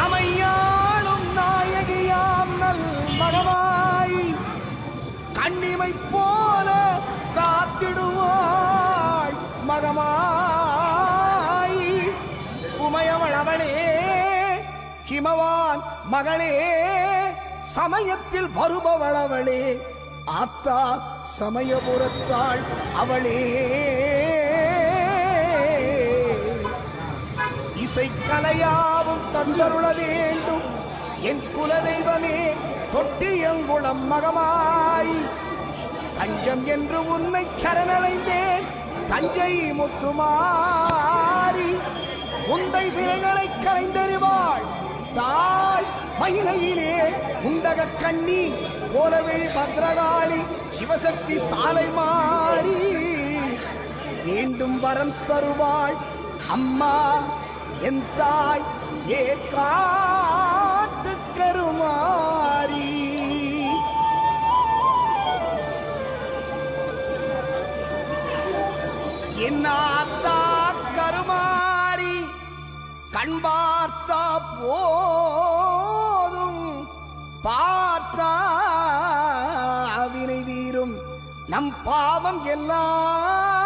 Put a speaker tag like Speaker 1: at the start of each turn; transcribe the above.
Speaker 1: நமையாளும் நாயகியாம் நல் மகமாய். கண்ணிமை போல காத்திடுவாள் மகமாய். உமையவள் அவளே ஹிமவான் மகளே சமயத்தில் வருபவள் அவளே ஆத்தா சமயபுரத்தாள் அவளே. இசைக்கலையா தந்தருள வேண்டும். என் குலதெய்வமே தொட்டியங்குளம் மகமாய். தஞ்சம் என்று உன்னை சரணடைந்தேன். தஞ்சை முத்துமாரி உந்தை விரைகளை கலைந்தறிவாள் தாய் மயிலையிலே உண்டக கண்ணி கோலவெளி பத்ரகாளி சிவசக்தி சாலை மாறி. மீண்டும் வரம் தருவாள் அம்மா என் தாய் ஏற்காட்டு கருமாறி. என்னாத்தா கருமாறி? கண் பார்த்தா போதும் பார்த்தா வினை தீரும். நம் பாவம் எல்லாம்